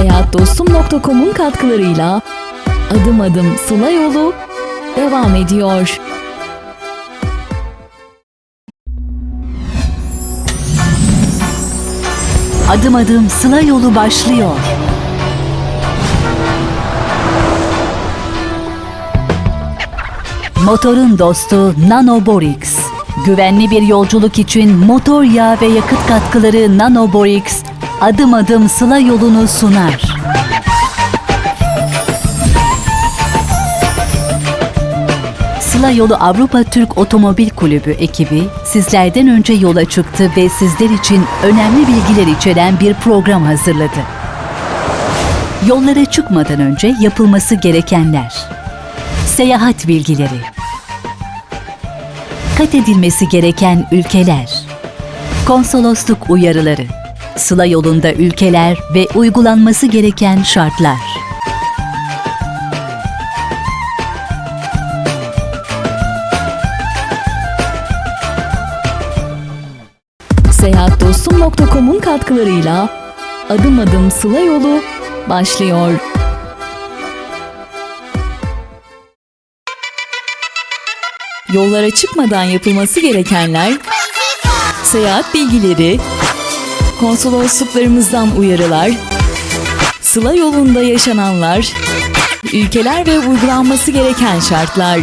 Seyahatdostum.com'un katkılarıyla adım adım Sıla yolu devam ediyor. Adım adım Sıla yolu başlıyor. Motorun dostu Nanoborix. Güvenli bir yolculuk için motor yağı ve yakıt katkıları Nanoborix adım adım Sıla yolunu sunar. Sıla Yolu Avrupa Türk Otomobil Kulübü ekibi sizlerden önce yola çıktı ve sizler için önemli bilgiler içeren bir program hazırladı. Yollara çıkmadan önce yapılması gerekenler. Seyahat bilgileri. Kat edilmesi gereken ülkeler. Konsolosluk uyarıları. Sıla yolunda ülkeler ve uygulanması gereken şartlar. Seyahatdostum.com'un katkılarıyla adım adım Sıla yolu başlıyor. Yollara çıkmadan yapılması gerekenler seyahat bilgileri, konsolosluklarımızdan uyarılar, Sıla yolunda yaşananlar, ülkeler ve uygulanması gereken şartlar.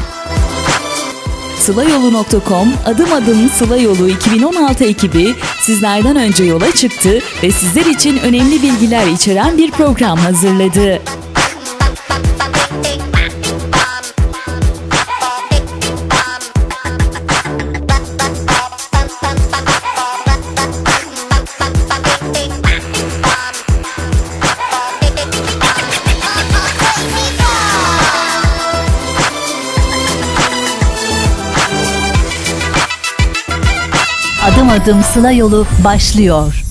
Sılayolu.com adım adım Sıla Yolu 2016 ekibi sizlerden önce yola çıktı ve sizler için önemli bilgiler içeren bir program hazırladı. Adım Sıla yolu başlıyor.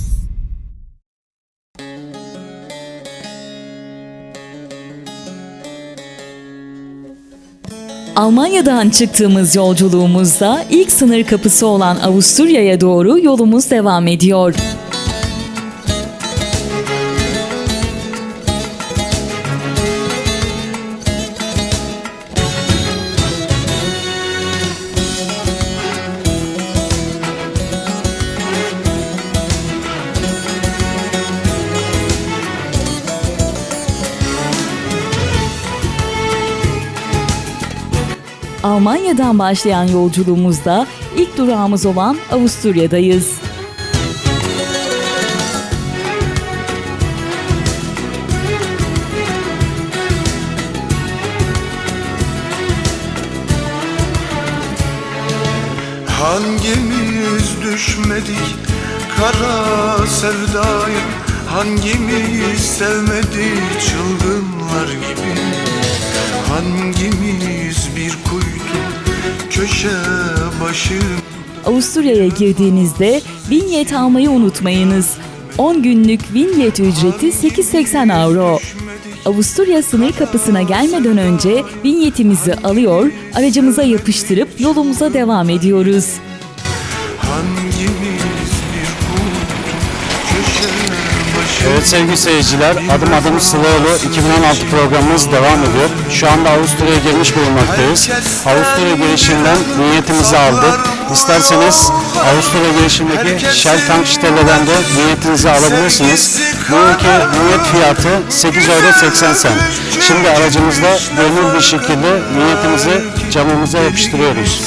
Almanya'dan çıktığımız yolculuğumuzda ilk sınır kapısı olan Avusturya'ya doğru yolumuz devam ediyor. Almanya'dan başlayan yolculuğumuzda ilk durağımız olan Avusturya'dayız. Hangimiz düşmedik kara sevdaya Hangimiz sevmedik çılgınlar gibi Hangimiz bir kuytu köşe başı Avusturya'ya girdiğinizde vinyet almayı unutmayınız. 10 günlük vinyet ücreti 8.80 avro. Avusturya sınır kapısına gelmeden önce vinyetimizi alıyor, aracımıza yapıştırıp yolumuza devam ediyoruz. Evet sevgili seyirciler, Adım Adım Sıla Yolu 2016 programımız devam ediyor. Şu anda Avusturya'ya girmiş bulunmaktayız. Avusturya girişinden niyetimizi aldık. İsterseniz Avusturya girişindeki Shell Tankstelle'den de niyetinizi alabilirsiniz. Bu ülke niyet fiyatı 8 euro 80 cent. Şimdi aracımızda gönül bir şekilde niyetimizi camımıza yapıştırıyoruz.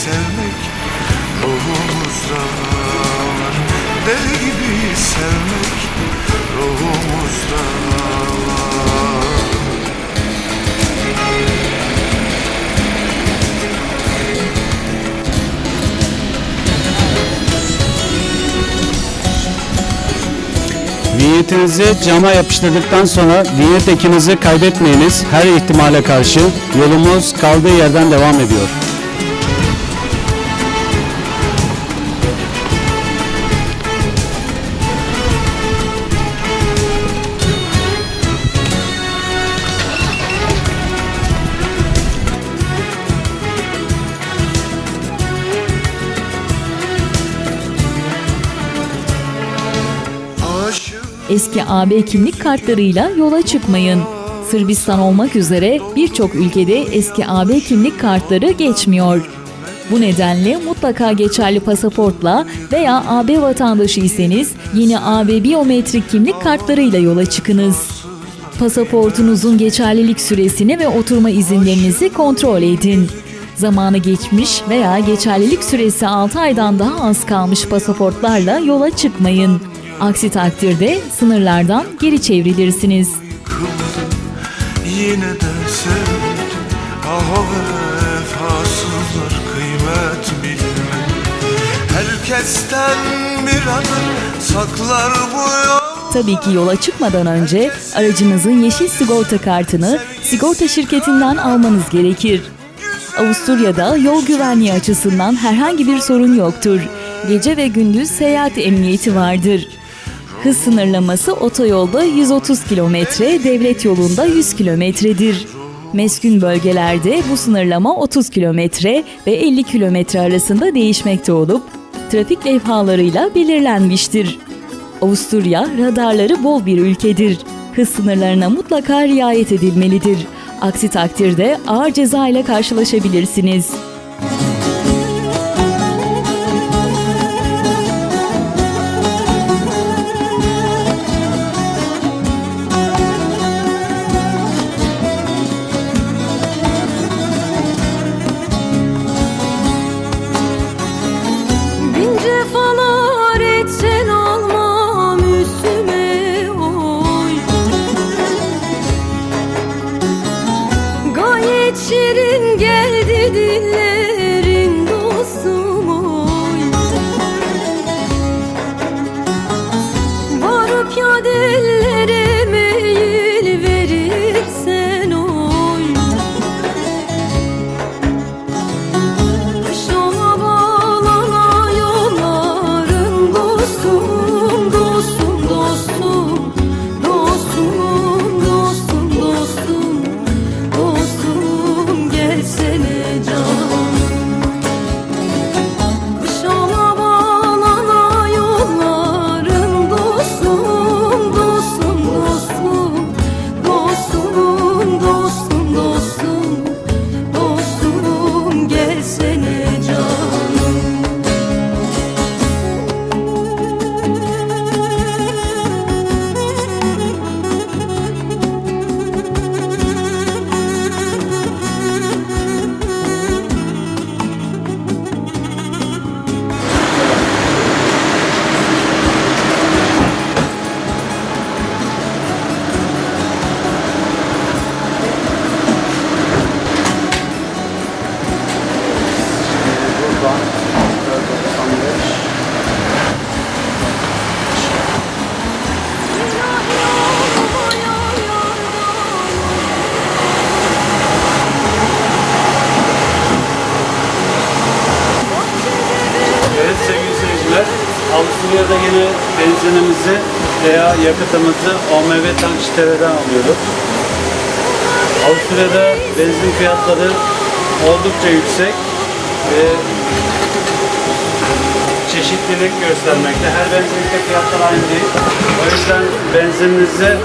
Vinyetinizi cama yapıştırdıktan sonra vinyet ekinizi kaybetmeyiniz. Her ihtimale karşı yolumuz kaldığı yerden devam ediyor. Eski AB kimlik kartlarıyla yola çıkmayın. Sırbistan olmak üzere birçok ülkede eski AB kimlik kartları geçmiyor. Bu nedenle mutlaka geçerli pasaportla veya AB vatandaşı iseniz yeni AB biyometrik kimlik kartlarıyla yola çıkınız. Pasaportunuzun geçerlilik süresini ve oturma izinlerinizi kontrol edin. Zamanı geçmiş veya geçerlilik süresi 6 aydan daha az kalmış pasaportlarla yola çıkmayın. Aksi takdirde sınırlardan geri çevrilirsiniz. Yine de sevdim Ah vefasızlar kıymet Herkesten bir saklar bu yol Tabii ki yola çıkmadan önce aracınızın yeşil sigorta kartını sigorta şirketinden almanız gerekir. Avusturya'da yol güvenliği açısından herhangi bir sorun yoktur. Gece ve gündüz seyahat emniyeti vardır. Hız sınırlaması otoyolda 130 kilometre, devlet yolunda 100 kilometredir. Meskun bölgelerde bu sınırlama 30 kilometre ve 50 kilometre arasında değişmekte olup trafik levhalarıyla belirlenmiştir. Avusturya radarları bol bir ülkedir. Hız sınırlarına mutlaka riayet edilmelidir. Aksi takdirde ağır ceza ile karşılaşabilirsiniz. Yakıtımızı OMV Tankstele'den alıyoruz. Avusturya'da benzin fiyatları oldukça yüksek ve çeşitlilik göstermekte. Her benzinlikte fiyatlar aynı değil. O yüzden benzininizi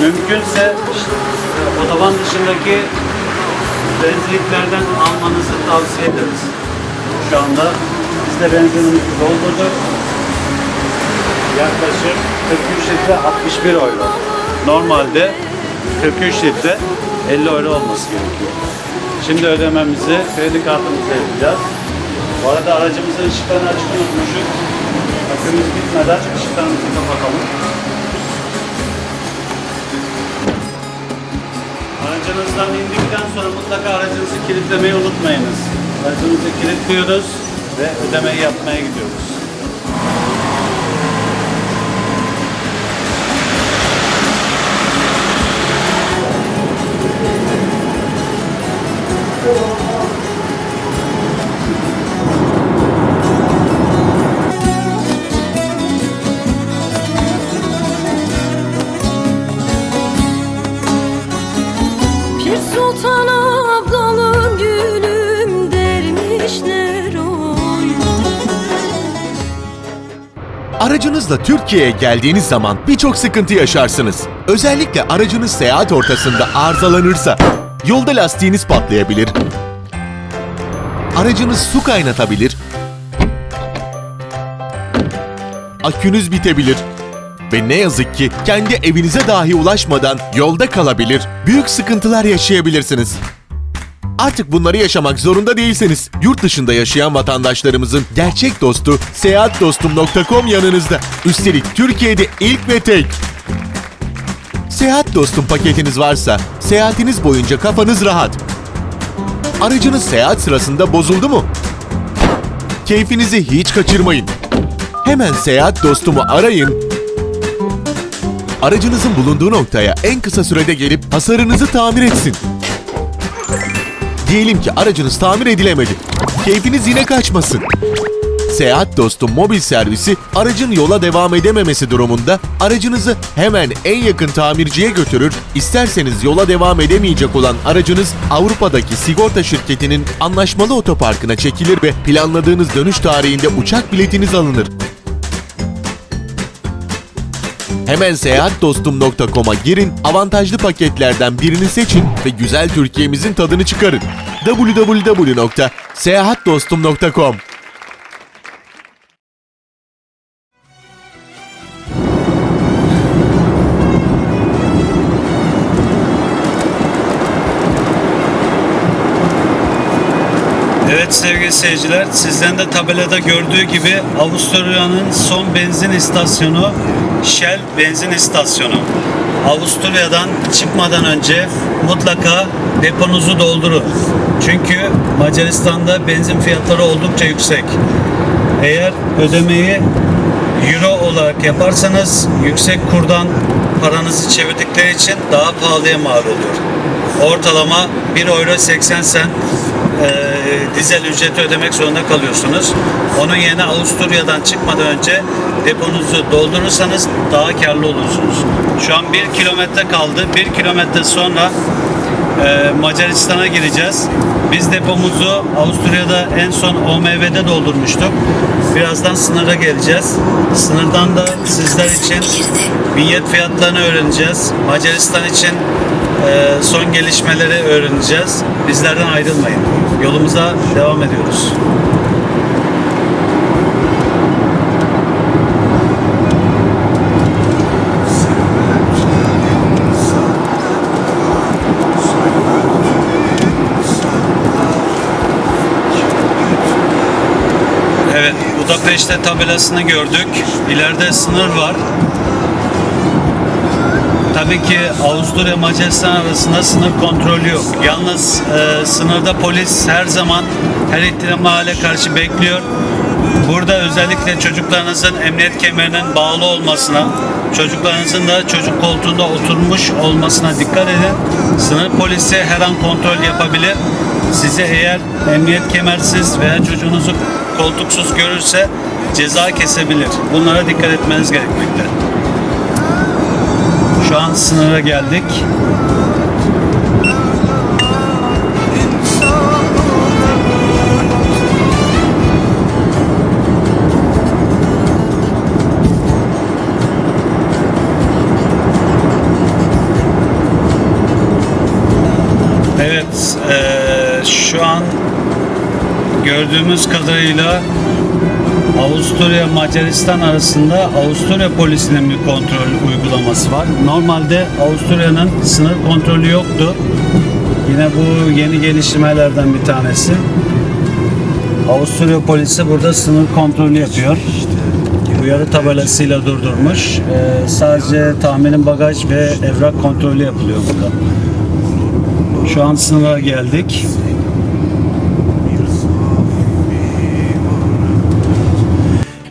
mümkünse otoban dışındaki benzinliklerden almanızı tavsiye ederiz. Şu anda biz de benzinimizi doldurduk. Yaklaşık 43 litre 61 euro. Normalde 43 litre 50 euro olması gerekiyor. Şimdi ödememizi kredi kartımızla yapacağız. Bu arada aracımızın ışıklarını açık unutmuşuz. Akümüz bitmeden ışıklarımızı kapatalım. Aracınızdan indikten sonra mutlaka aracınızı kilitlemeyi unutmayınız. Aracımızı kilitliyoruz ve ödemeyi yapmaya gidiyoruz. Aracınızla Türkiye'ye geldiğiniz zaman birçok sıkıntı yaşarsınız. Özellikle aracınız seyahat ortasında arızalanırsa, yolda lastiğiniz patlayabilir, aracınız su kaynatabilir, akünüz bitebilir ve ne yazık ki kendi evinize dahi ulaşmadan yolda kalabilir, büyük sıkıntılar yaşayabilirsiniz. Artık bunları yaşamak zorunda değilseniz yurt dışında yaşayan vatandaşlarımızın gerçek dostu seyahatdostum.com yanınızda. Üstelik Türkiye'de ilk ve tek. Seyahat Dostum paketiniz varsa seyahatiniz boyunca kafanız rahat. Aracınız seyahat sırasında bozuldu mu? Keyfinizi hiç kaçırmayın. Hemen Seyahat Dostum'u arayın. Aracınızın bulunduğu noktaya en kısa sürede gelip hasarınızı tamir etsin. Diyelim ki aracınız tamir edilemedi. Keyfiniz yine kaçmasın. Seyahat Dostum mobil servisi aracın yola devam edememesi durumunda aracınızı hemen en yakın tamirciye götürür, isterseniz yola devam edemeyecek olan aracınız Avrupa'daki sigorta şirketinin anlaşmalı otoparkına çekilir ve planladığınız dönüş tarihinde uçak biletiniz alınır. Hemen seyahatdostum.com'a girin, avantajlı paketlerden birini seçin ve güzel Türkiye'mizin tadını çıkarın. www.seyahatdostum.com Evet sevgili seyirciler, sizden de tabelada gördüğü gibi Avusturya'nın son benzin istasyonu Shell benzin istasyonu. Avusturya'dan çıkmadan önce mutlaka deponuzu doldurun. Çünkü Macaristan'da benzin fiyatları oldukça yüksek. Eğer ödemeyi euro olarak yaparsanız yüksek kurdan paranızı çevirdikleri için daha pahalıya mal oluyor. Ortalama 1 euro 80 sent e, dizel ücreti ödemek zorunda kalıyorsunuz. Onun yerine Avusturya'dan çıkmadan önce deponuzu doldurursanız daha karlı olursunuz. Şu an 1 kilometre kaldı. 1 kilometre sonra e, Macaristan'a gireceğiz. Biz depomuzu Avusturya'da en son OMV'de doldurmuştuk. Birazdan sınıra geleceğiz. Sınırdan da sizler için vinyet fiyatlarını öğreneceğiz. Macaristan için e, son gelişmeleri öğreneceğiz. Bizlerden ayrılmayın. Yolumuza devam ediyoruz. Evet, Budapeşte tabelasını gördük. İleride sınır var. Tabii ki Avusturya Macaristan arasında sınır kontrolü yok. Yalnız e, sınırda polis her zaman her ihtimale karşı bekliyor. Burada özellikle çocuklarınızın emniyet kemerinin bağlı olmasına, çocuklarınızın da çocuk koltuğunda oturmuş olmasına dikkat edin. Sınır polisi her an kontrol yapabilir. Sizi eğer emniyet kemersiz veya çocuğunuzu koltuksuz görürse ceza kesebilir. Bunlara dikkat etmeniz gerekmekte. Şu an sınıra geldik. Evet, eee, şu an gördüğümüz kadarıyla Avusturya Macaristan arasında Avusturya polisinin bir kontrol uygulaması var. Normalde Avusturya'nın sınır kontrolü yoktu. Yine bu yeni gelişmelerden bir tanesi. Avusturya polisi burada sınır kontrolü yapıyor. Uyarı tabelasıyla durdurmuş. Ee, sadece tahminin bagaj ve evrak kontrolü yapılıyor burada. Şu an sınıra geldik.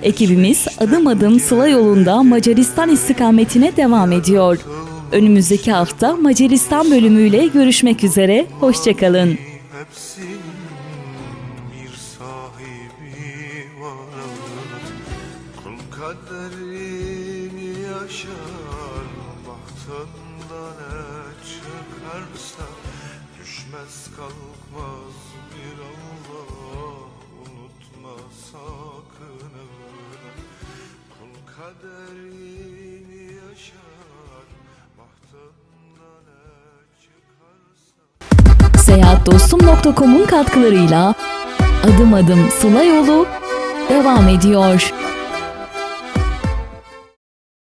Ekibimiz adım adım Sıla yolunda Macaristan istikametine devam ediyor. Önümüzdeki hafta Macaristan bölümüyle görüşmek üzere. Hoşçakalın. Kalkmaz bir Allah Unutma sakın öyle Kul kaderini yaşar Bahtından çıkarsa Seyahatdostum.com'un katkılarıyla adım adım Sıla yolu devam ediyor.